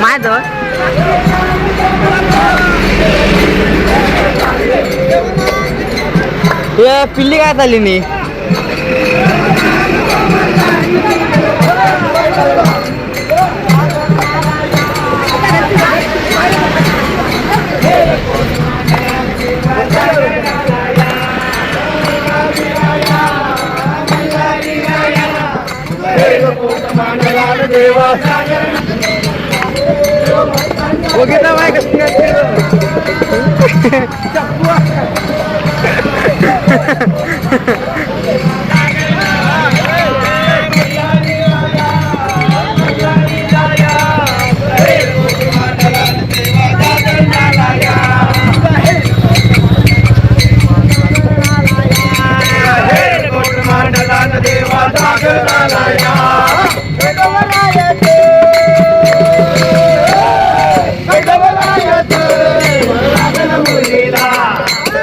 माझं हे पिल्ली काय चालली नी? देवा. बाय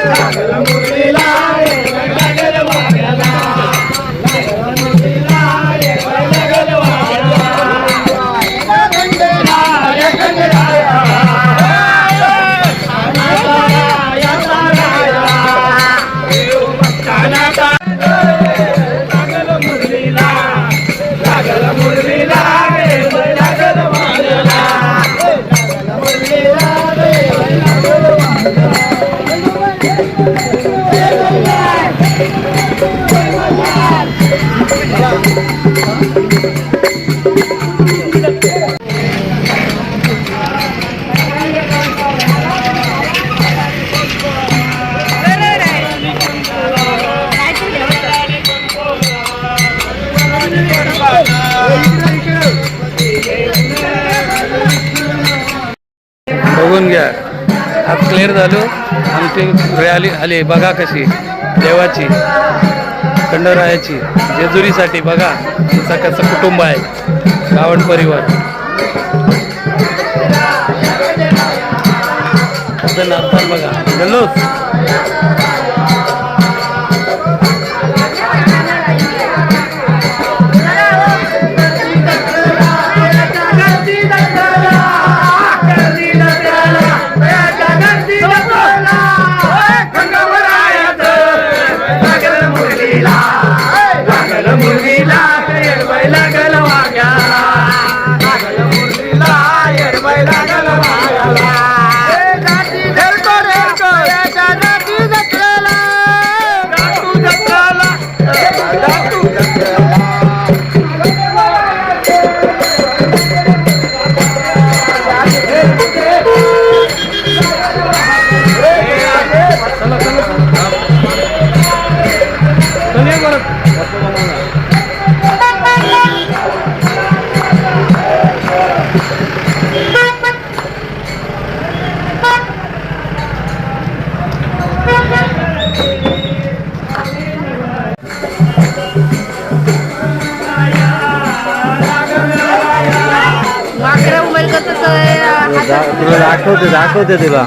कसं झालो. आणि ते रॅली आली. बघा कशी. देवाची. खंडरायाची. जेजुरीसाठी बघा. सकाळचं कसं कुटुंब आहे. रावण परिवार. बघा. जल्लोष तुला दाखवते दाखवते तुला.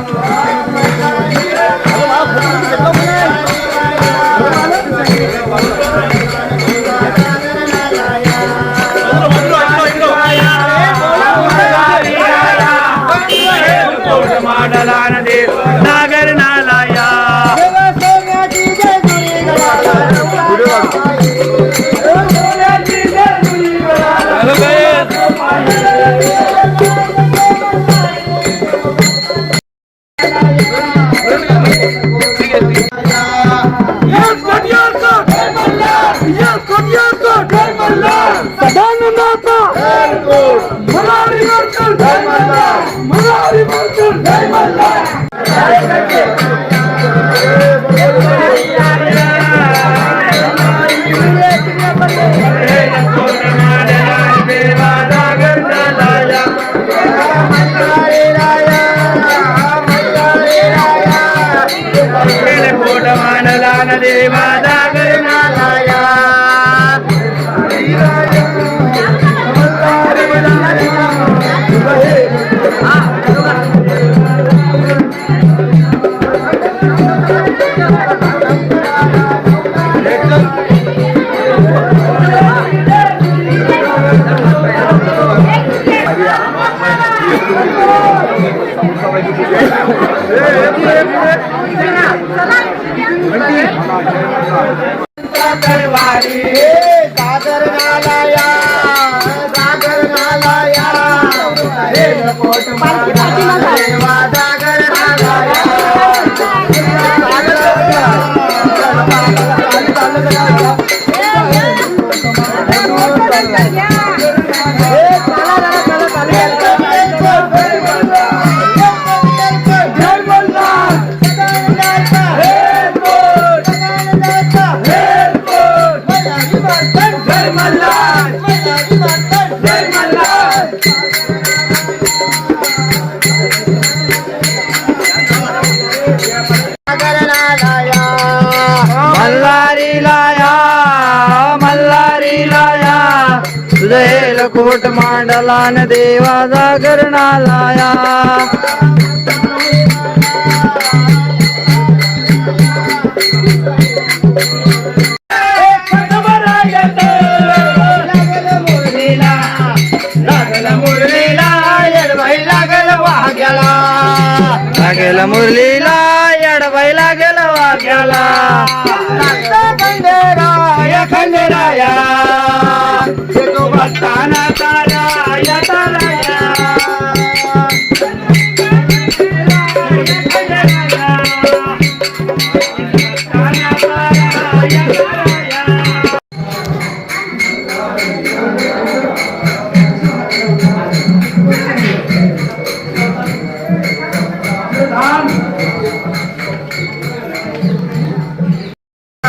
नागर नालाया. देवा सागर नालाया सागर नालाया रेलकोट मांडला देवा कोट मांडला न देवा जागरणा वाघ्याला. लागेल मुरलीला येडबाई लागेल वाघ्याला. खंडेराया खंडेराया तारा या. ताराया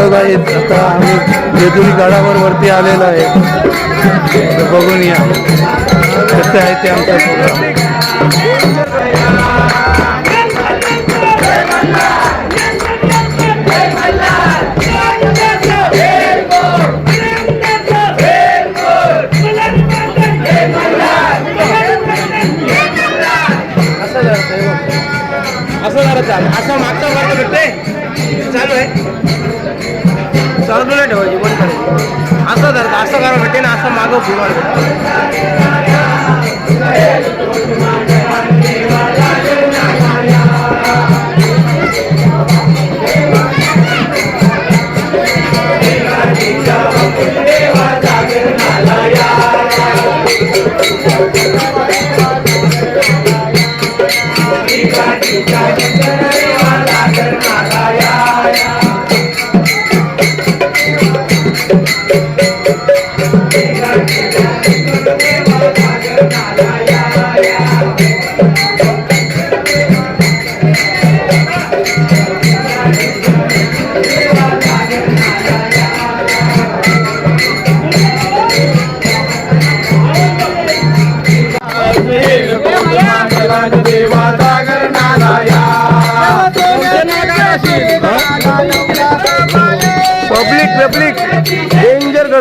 बघा आता आम्ही जेजुरी गडावर वरती आलेलो आहे. बघून या. कसं आहे ते आमचा प्रोग्राम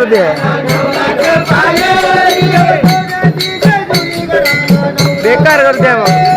डेंजर बेकार करते मग.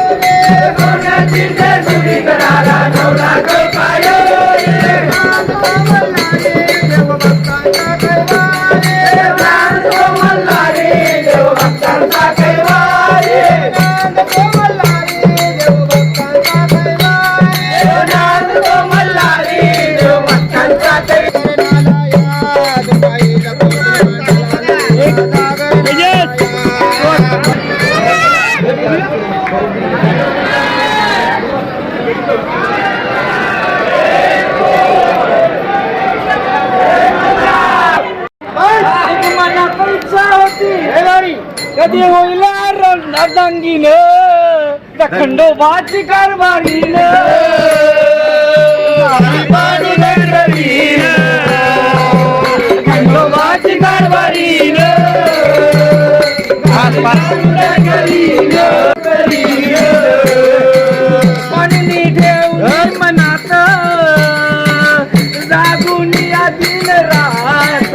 अर्धांगीन खंडोबाची कारभारीन खंडोबाची कारभारीन पाणी ठेवून मनात जागून या दिन रात.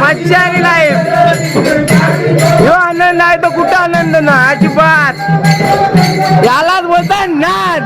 मज्जा आहे लाईफ ह्यो आनंद आहे तो कुठं आनंद ना अजिबात. यालाच बोलतात नाद.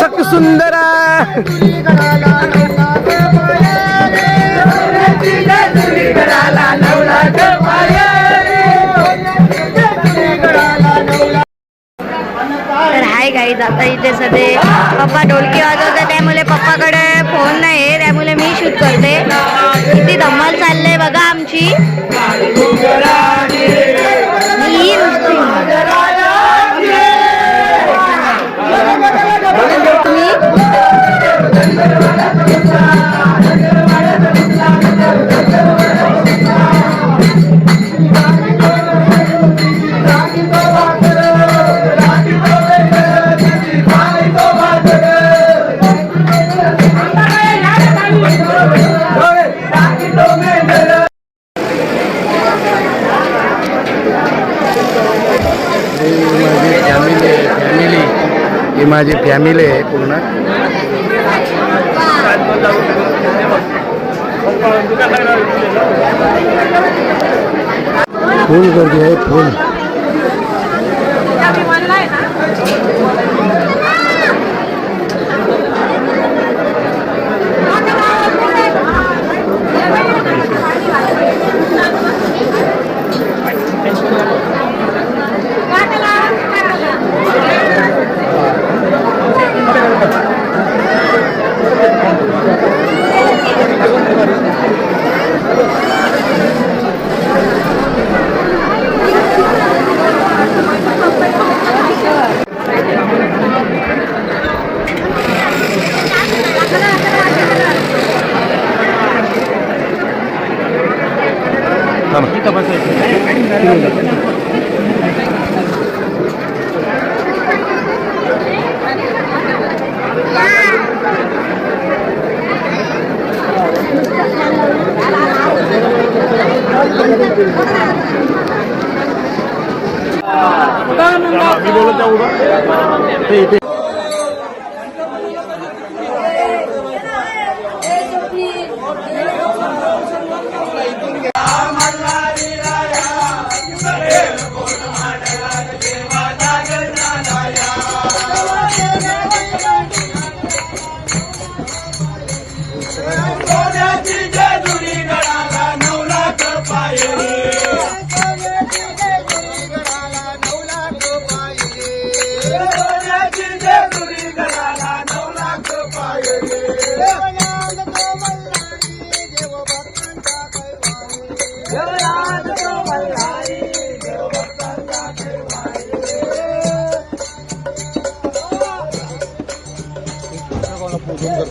सक सुंदर तर हाय गाईज आता इथे सध्या पप्पा ढोलकी वाजवतात त्यामुळे पप्पाकडे फोन नाही आहे त्यामुळे मी शूट करते. किती धम्मल चाललंय बघा आमची. माझी फुल गर्दी आहे फुल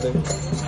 कैवारी. फोन करते